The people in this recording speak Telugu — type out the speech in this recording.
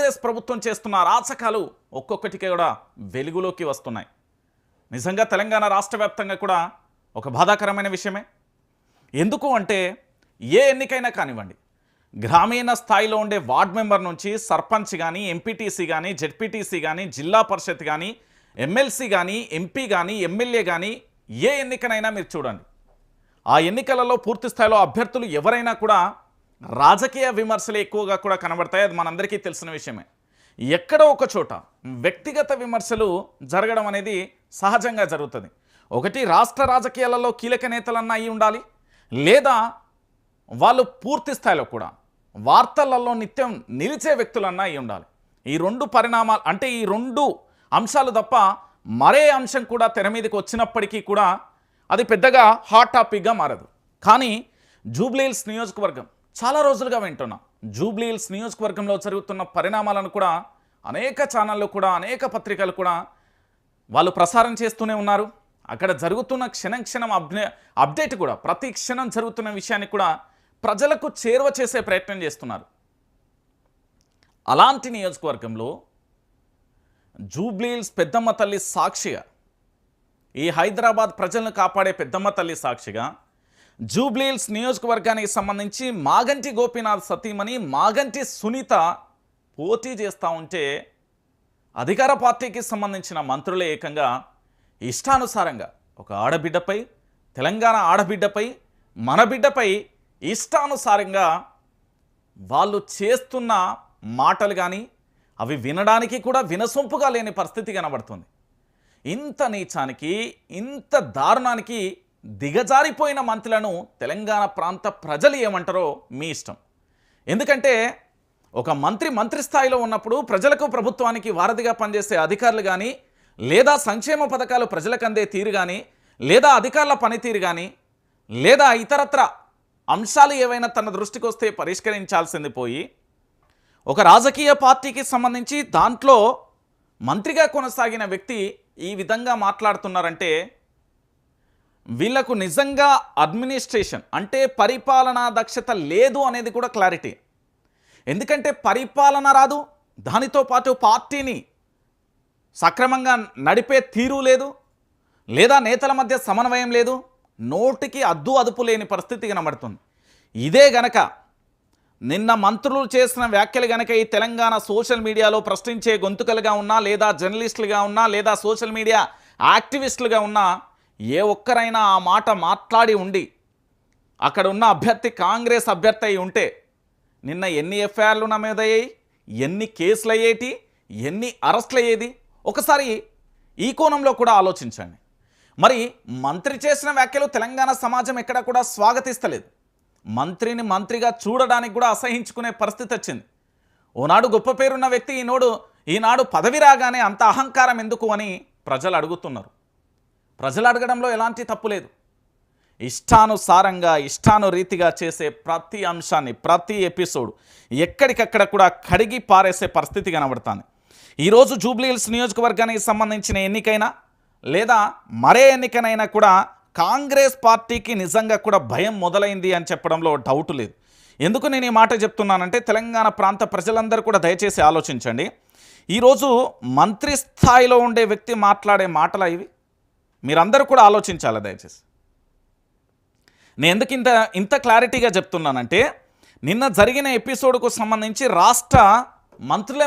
కాంగ్రెస్ ప్రభుత్వం చేస్తున్న రాచకాలు ఒక్కొక్కటికి కూడా వెలుగులోకి వస్తున్నాయి. నిజంగా తెలంగాణ రాష్ట్ర వ్యాప్తంగా కూడా ఒక బాధాకరమైన విషయమే. ఎందుకు అంటే ఏ ఎన్నికైనా కానివ్వండి గ్రామీణ స్థాయిలో ఉండే వార్డ్ మెంబర్ నుంచి సర్పంచ్ కానీ ఎంపీటీసీ కానీ జెడ్పీటీసీ కానీ జిల్లా పరిషత్ కానీ ఎమ్మెల్సీ కానీ ఎంపీ కానీ ఎమ్మెల్యే కానీ ఏ ఎన్నికనైనా మీరు చూడండి. ఆ ఎన్నికలలో పూర్తి స్థాయిలో అభ్యర్థులు ఎవరైనా కూడా రాజకీయ విమర్శలు ఎక్కువగా కూడా కనబడతాయి. అది మనందరికీ తెలిసిన విషయమే. ఎక్కడో ఒక చోట వ్యక్తిగత విమర్శలు జరగడం అనేది సహజంగా జరుగుతుంది. ఒకటి రాష్ట్ర రాజకీయాలలో కీలక నేతలన్నా అయి ఉండాలి. లేదా వాళ్ళు పూర్తి స్థాయిలో కూడా వార్తలలో నిత్యం నిలిచే వ్యక్తులన్నా అయి ఉండాలి. ఈ రెండు పరిణామాలు అంటే ఈ రెండు అంశాలు తప్ప మరే అంశం కూడా తెర మీదకి వచ్చినప్పటికీ కూడా అది పెద్దగా హాట్ టాపిక్గా మారదు. కానీ జూబ్లీహిల్స్ నియోజకవర్గం చాలా రోజులుగా వింటున్నాం. జూబ్లీహిల్స్ నియోజకవర్గంలో జరుగుతున్న పరిణామాలను కూడా అనేక ఛానళ్ళు కూడా అనేక పత్రికలు కూడా వాళ్ళు ప్రసారం చేస్తూనే ఉన్నారు. అక్కడ జరుగుతున్న క్షణం క్షణం అప్డే అప్డేట్ కూడా ప్రతి క్షణం జరుగుతున్న విషయాన్ని కూడా ప్రజలకు చేరువ చేసే ప్రయత్నం చేస్తున్నారు. అలాంటి నియోజకవర్గంలో జూబ్లీహిల్స్ పెద్దమ్మ తల్లి సాక్షిగా ఈ హైదరాబాద్ ప్రజలను కాపాడే పెద్దమ్మ తల్లి సాక్షిగా జూబ్లీహిల్స్ నియోజకవర్గానికి సంబంధించి మాగంటి గోపీనాథ్ సతీమణి మాగంటి సునీత పోటీ చేస్తూ ఉంటే అధికార పార్టీకి సంబంధించిన మంత్రులే ఏకంగా ఇష్టానుసారంగా ఒక ఆడబిడ్డపై తెలంగాణ ఆడబిడ్డపై మన బిడ్డపై ఇష్టానుసారంగా వాళ్ళు చేస్తున్న మాటలు కానీ అవి వినడానికి కూడా వినసొంపుగా లేని పరిస్థితి కనబడుతుంది. ఇంత నీచానికి ఇంత దారుణానికి దిగజారిపోయిన మంత్రులను తెలంగాణ ప్రాంత ప్రజలు ఏమంటారో మీ ఇష్టం. ఎందుకంటే ఒక మంత్రి మంత్రి స్థాయిలో ఉన్నప్పుడు ప్రజలకు ప్రభుత్వానికి వారధిగా పనిచేసే అధికారులు కానీ లేదా సంక్షేమ పథకాలు ప్రజలకు అందే తీరు కానీ లేదా అధికారుల పనితీరు కానీ లేదా ఇతరత్ర అంశాలు ఏవైనా తన దృష్టికి వస్తే పరిష్కరించాల్సింది పోయి ఒక రాజకీయ పార్టీకి సంబంధించి దాంట్లో మంత్రిగా కొనసాగిన వ్యక్తి ఈ విధంగా మాట్లాడుతున్నారంటే వీళ్ళకు నిజంగా అడ్మినిస్ట్రేషన్ అంటే పరిపాలనా దక్షత లేదు అనేది కూడా క్లారిటీ ఎందుకంటే పరిపాలన రాదు దానితో పాటు పార్టీని సక్రమంగా నడిపే తీరు లేదు లేదా నేతల మధ్య సమన్వయం లేదు నోటికి అద్దు అదుపు లేని పరిస్థితి కనబడుతుంది. ఇదే గనక నిన్న మంత్రులు చేసిన వ్యాఖ్యలు గనక ఈ తెలంగాణ సోషల్ మీడియాలో ప్రశ్నించే గొంతుకలుగా ఉన్నా లేదా జర్నలిస్టులుగా ఉన్నా లేదా సోషల్ మీడియా యాక్టివిస్టులుగా ఉన్నా ఏ ఒక్కరైనా ఆ మాట మాట్లాడి ఉండి అక్కడ ఉన్న అభ్యర్థి కాంగ్రెస్ అభ్యర్థి అయి ఉంటే నిన్న ఎన్ని ఎఫ్ఐఆర్లు నమోదయ్యాయి ఎన్ని కేసులు అయ్యేటి ఎన్ని అరెస్టులు అయ్యేది ఒకసారి ఈ కోణంలో కూడా ఆలోచించండి. మరి మంత్రి చేసిన వ్యాఖ్యలు తెలంగాణ సమాజం ఎక్కడ కూడా స్వాగతిస్తలేదు. మంత్రిని మంత్రిగా చూడడానికి కూడా అసహించుకునే పరిస్థితి వచ్చింది. ఓనాడు గొప్ప పేరున్న వ్యక్తి ఈనాడు ఈనాడు పదవి రాగానే అంత అహంకారం ఎందుకు అని ప్రజలు అడుగుతున్నారు. ప్రజలు అడగడంలో ఎలాంటి తప్పు లేదు. ఇష్టానుసారంగా ఇష్టానురీతిగా చేసే ప్రతి అంశాన్ని ప్రతి ఎపిసోడ్ ఎక్కడికక్కడ కూడా కడిగి పారేసే పరిస్థితి కనబడుతుంది. ఈరోజు జూబ్లీహిల్స్ నియోజకవర్గానికి సంబంధించిన ఎన్నికైనా లేదా మరే ఎన్నికనైనా కూడా కాంగ్రెస్ పార్టీకి నిజంగా కూడా భయం మొదలైంది అని చెప్పడంలో డౌట్ లేదు. ఎందుకు నేను ఈ మాట చెప్తున్నానంటే తెలంగాణ ప్రాంత ప్రజలందరూ కూడా దయచేసి ఆలోచించండి. ఈరోజు మంత్రి స్థాయిలో ఉండే వ్యక్తి మాట్లాడే మాటలు ఇవి మీరందరూ కూడా ఆలోచించాలి దయచేసి. నేను ఎందుకు ఇంత ఇంత క్లారిటీగా చెప్తున్నానంటే నిన్న జరిగిన ఎపిసోడ్కు సంబంధించి రాష్ట్ర మంత్రులే